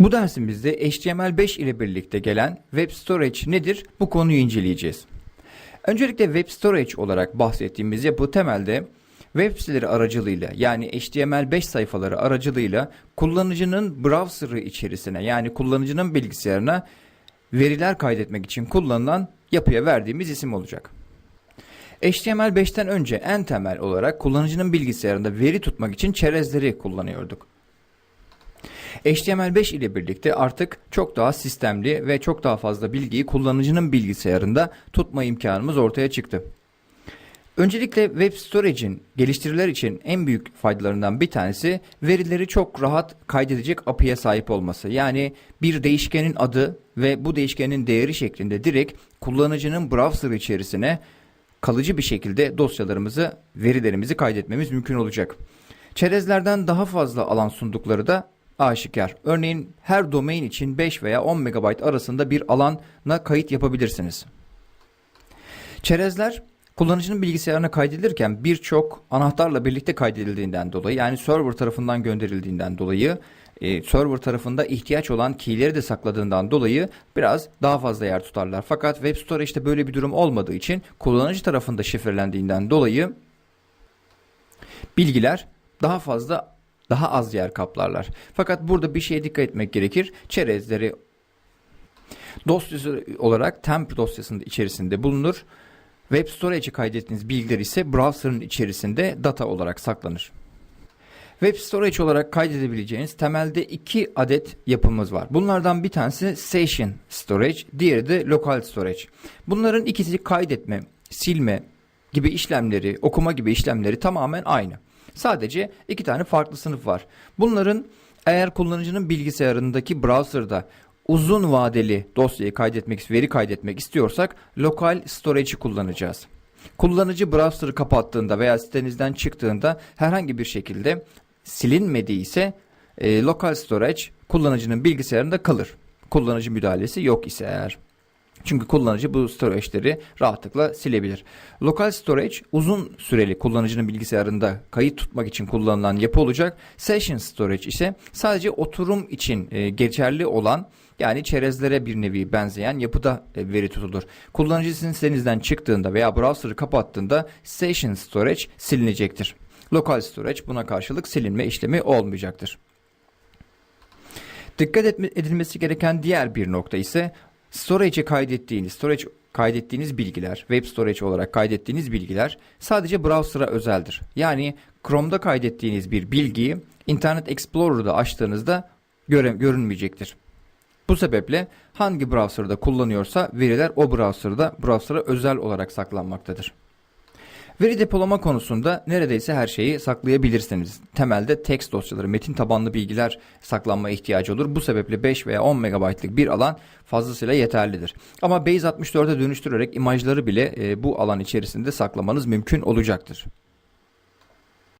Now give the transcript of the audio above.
Bu dersimizde HTML5 ile birlikte gelen Web Storage nedir? Bu konuyu inceleyeceğiz. Öncelikle Web Storage olarak bahsettiğimiz yapı temelde web siteleri aracılığıyla yani HTML5 sayfaları aracılığıyla kullanıcının browser'ı içerisine yani kullanıcının bilgisayarına veriler kaydetmek için kullanılan yapıya verdiğimiz isim olacak. HTML5'ten önce en temel olarak kullanıcının bilgisayarında veri tutmak için çerezleri kullanıyorduk. HTML5 ile birlikte artık çok daha sistemli ve çok daha fazla bilgiyi kullanıcının bilgisayarında tutma imkanımız ortaya çıktı. Öncelikle web storage'in geliştiriler için en büyük faydalarından bir tanesi verileri çok rahat kaydedecek API'ye sahip olması. Yani bir değişkenin adı ve bu değişkenin değeri şeklinde direkt kullanıcının browser içerisine kalıcı bir şekilde dosyalarımızı, verilerimizi kaydetmemiz mümkün olacak. Çerezlerden daha fazla alan sundukları da aşikar. Örneğin her domain için 5 veya 10 MB arasında bir alana kayıt yapabilirsiniz. Çerezler kullanıcının bilgisayarına kaydedilirken birçok anahtarla birlikte kaydedildiğinden dolayı yani server tarafından gönderildiğinden dolayı e, server tarafında ihtiyaç olan keyleri de sakladığından dolayı biraz daha fazla yer tutarlar. Fakat web storage'de böyle bir durum olmadığı için kullanıcı tarafında şifrelendiğinden dolayı bilgiler daha fazla daha az yer kaplarlar. Fakat burada bir şeye dikkat etmek gerekir. Çerezleri dosyası olarak temp dosyasının içerisinde bulunur. Web storage'e kaydettiğiniz bilgiler ise browser'ın içerisinde data olarak saklanır. Web storage olarak kaydedebileceğiniz temelde iki adet yapımız var. Bunlardan bir tanesi session storage, diğeri de local storage. Bunların ikisi kaydetme, silme gibi işlemleri, okuma gibi işlemleri tamamen aynı. Sadece iki tane farklı sınıf var. Bunların eğer kullanıcının bilgisayarındaki browser'da uzun vadeli dosyayı kaydetmek, veri kaydetmek istiyorsak lokal storage'i kullanacağız. Kullanıcı browser'ı kapattığında veya sitenizden çıktığında herhangi bir şekilde silinmediyse e, lokal storage kullanıcının bilgisayarında kalır. Kullanıcı müdahalesi yok ise eğer. Çünkü kullanıcı bu storage'leri rahatlıkla silebilir. Lokal storage uzun süreli kullanıcının bilgisayarında kayıt tutmak için kullanılan yapı olacak. Session storage ise sadece oturum için e, geçerli olan yani çerezlere bir nevi benzeyen yapıda e, veri tutulur. Kullanıcı sizin çıktığında veya browser'ı kapattığında session storage silinecektir. Lokal storage buna karşılık silinme işlemi olmayacaktır. Dikkat edilmesi gereken diğer bir nokta ise storage'e kaydettiğiniz, storage kaydettiğiniz bilgiler, web storage olarak kaydettiğiniz bilgiler sadece browser'a özeldir. Yani Chrome'da kaydettiğiniz bir bilgiyi Internet Explorer'da açtığınızda göre, görünmeyecektir. Bu sebeple hangi browser'da kullanıyorsa veriler o browser'da browser'a özel olarak saklanmaktadır. Veri depolama konusunda neredeyse her şeyi saklayabilirsiniz. Temelde text dosyaları, metin tabanlı bilgiler saklanma ihtiyacı olur. Bu sebeple 5 veya 10 MB'lık bir alan fazlasıyla yeterlidir. Ama Base 64'e dönüştürerek imajları bile e, bu alan içerisinde saklamanız mümkün olacaktır.